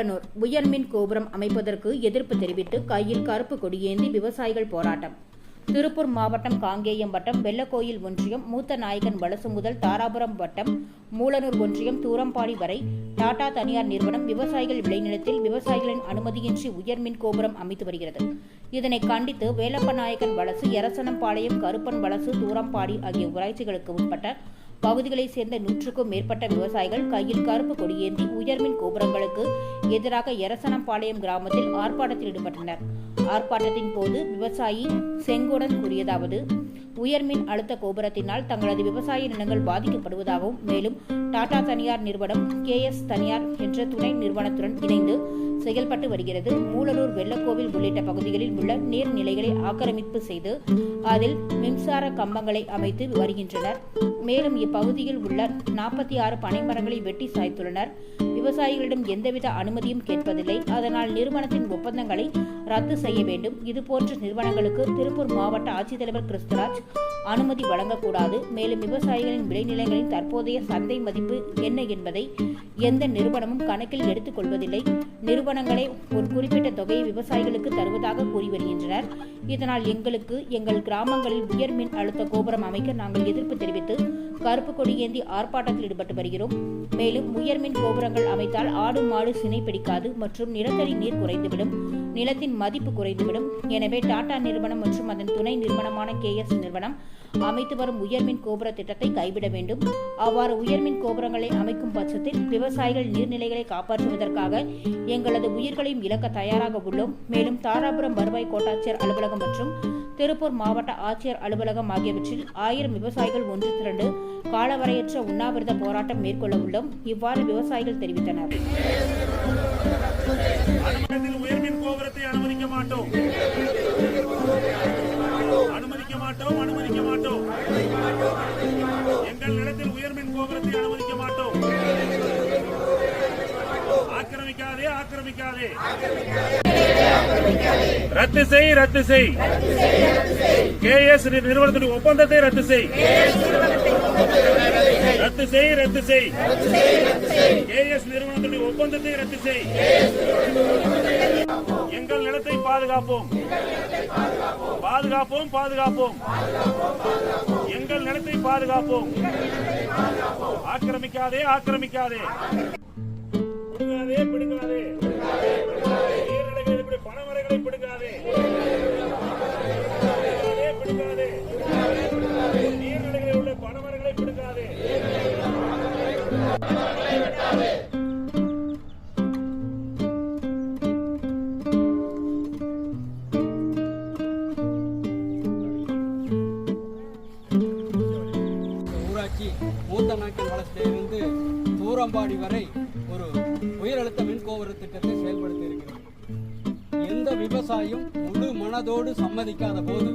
மூலனூர் உயர்மின் கோபுரம் அமைப்பதற்கு எதிர்ப்பு தெரிவித்து கையில் கருப்பு கொடியேந்தி விவசாயிகள் போராட்டம். திருப்பூர் மாவட்டம் காங்கேயம் வட்டம் வெள்ளக்கோயில் ஒன்றியம் மூத்த நாயகன் வலசு முதல் தாராபுரம் வட்டம் மூலனூர் ஒன்றியம் தூரம்பாடி வரை டாடா தனியார் நிறுவனம் விவசாயிகள் விளைநிலத்தில் விவசாயிகளின் அனுமதியின்றி உயர்மின் கோபுரம் அமைத்து வருகிறது. இதனை கண்டித்து வேலப்ப நாயகன் வலசு எரசனம்பாளையம் கருப்பன் வலசு தூரம்பாடி ஆகிய ஊராட்சிகளுக்கு உட்பட்ட பகுதிகளைச் சேர்ந்த நூற்றுக்கும் மேற்பட்ட விவசாயிகள் கையில் கருப்பு கொடியேந்தி உயர்மின் கோபுரங்களுக்கு எதிராக எரசனம்பாளையம் கிராமத்தில் ஆர்ப்பாட்டத்தில் ஈடுபட்டனர். ஆர்ப்பாட்டத்தின் போது விவசாயி செங்கோடன் கூறியதாவது உயர்மின் அழுத்த கோபுரத்தினால் தங்களது விவசாய நிலங்கள் பாதிக்கப்படுவதாகவும் மேலும் டாடா தனியார் நிறுவனம் கே எஸ் தனியார் என்ற துணை நிறுவனத்துடன் இணைந்து செயல்பட்டு வருகிறது. மூலலூர் வெள்ளக்கோவில் உள்ளிட்ட பகுதிகளில் உள்ள நீர்நிலைகளை ஆக்கிரமிப்பு செய்து அதில் மின்சார கம்பங்களை அமைத்து வருகின்றனர். மேலும் இப்பகுதியில் உள்ள நாற்பத்தி ஆறு பனைமரங்களை வெட்டி சாய்த்துள்ளனர். விவசாயிகளிடம் எந்தவித அனுமதியும் கேட்பதில்லை. அதனால் நிறுவனத்தின் ஒப்பந்தங்களை ரத்து செய்ய வேண்டும். இதுபோன்ற நிறுவனங்களுக்கு திருப்பூர் மாவட்ட ஆட்சித்தலைவர் கிறிஸ்துராஜ் அனுமதி வழங்கக்கூடாது. மேலும் விவசாயிகளின் விளைநிலங்களின் தற்போதைய சந்தை மதிப்பு என்ன என்பதை எந்த நிறுவனமும் கணக்கில் எடுத்துக் கொள்வதில்லை நிறுவனங்களே ஒரு குறிப்பிட்ட தொகையை விவசாயிகளுக்கு தருவதாக கூறி வருகின்றனர். இதனால் எங்களுக்கு எங்கள் கிராமங்களில் உயர் மின் அழுத்த கோபுரம் அமைக்க நாங்கள் எதிர்ப்பு தெரிவித்து கருப்பு கொடி ஏந்தி ஆர்ப்பாட்டத்தில் ஈடுபட்டு வருகிறோம். மேலும் உயர்மின் கோபுரங்கள் அமைத்தால் ஆடு மாடு சினை பிடிக்காது மற்றும் நிலத்தடி நீர் குறைந்துவிடும் நிலத்தின் மதிப்பு குறைந்துவிடும். எனவே டாடா நிறுவனம் மற்றும் அதன் துணை நிறுவனமான கே எஸ் நிறுவனம் அமைத்து வரும் உயர்மின் கோபுர திட்டத்தை கைவிட வேண்டும். அவ்வாறு உயர்மின் கோபுரங்களை அமைக்கும் பட்சத்தில் விவசாயிகள் நீர்நிலைகளை காப்பாற்றுவதற்காக எங்களது உயிர்களையும் இழக்க தயாராக உள்ளோம். மேலும் தாராபுரம் வருவாய் கோட்டாட்சியர் அலுவலகம் மற்றும் திருப்பூர் மாவட்ட ஆட்சியர் அலுவலகம் ஆகியவற்றில் ஆயிரம் விவசாயிகள் ஒன்று திரண்டு காலவரையற்ற உண்ணாவிரத போராட்டம் மேற்கொள்ள உள்ளோம். இவ்வாறு விவசாயிகள் தெரிவித்தனர். அனுமதிக்க மாட்டோம். அனுமதிக்க மாட்டோம் அனுமதிக்க மாட்டோம். எங்கள் நிலத்தில் உயர்மின் கோபுரத்தை அனுமதிக்க மாட்டோம். ஆக்கிரமிக்காதே ஆக்கிரமிக்காதே. ரத்து செய் ரத்து செய். கே எஸ் நிறுவனத்தின் ஒப்பந்தத்தை ரத்து செய். ரத்து செய் ரத்து செய். கே எஸ் நிறுவனத்தின் ஒப்பந்தத்தை ரத்து செய். எங்கள் நிலத்தை பாதுகாப்போம். பாதுகாப்போம் பாதுகாப்போம். எங்கள் நிலத்தை பாதுகாப்போம். ஆக்கிரமிக்காதே ஆக்கிரமிக்காதே. பிடுங்காதே பிடுங்காதே. நீர்நிலைகளை இப்படி பணமரைகளை பிடுங்காதே. பிடுங்காதே, பிடுங்காதே. நீர்நிலைகளில் உள்ள பணமரங்களை பிடுங்காதே. ஊராட்சி மூத்த நாய்க்கல் வளர்ச்சியிலிருந்து தூரம்பாடி வரை ஒரு உயரழுத்த மின்கோபுர திட்டத்தை செயல்படுத்தி இருக்கிறது எந்த விவசாயம் முழு மனதோடு சம்மதிக்காத போது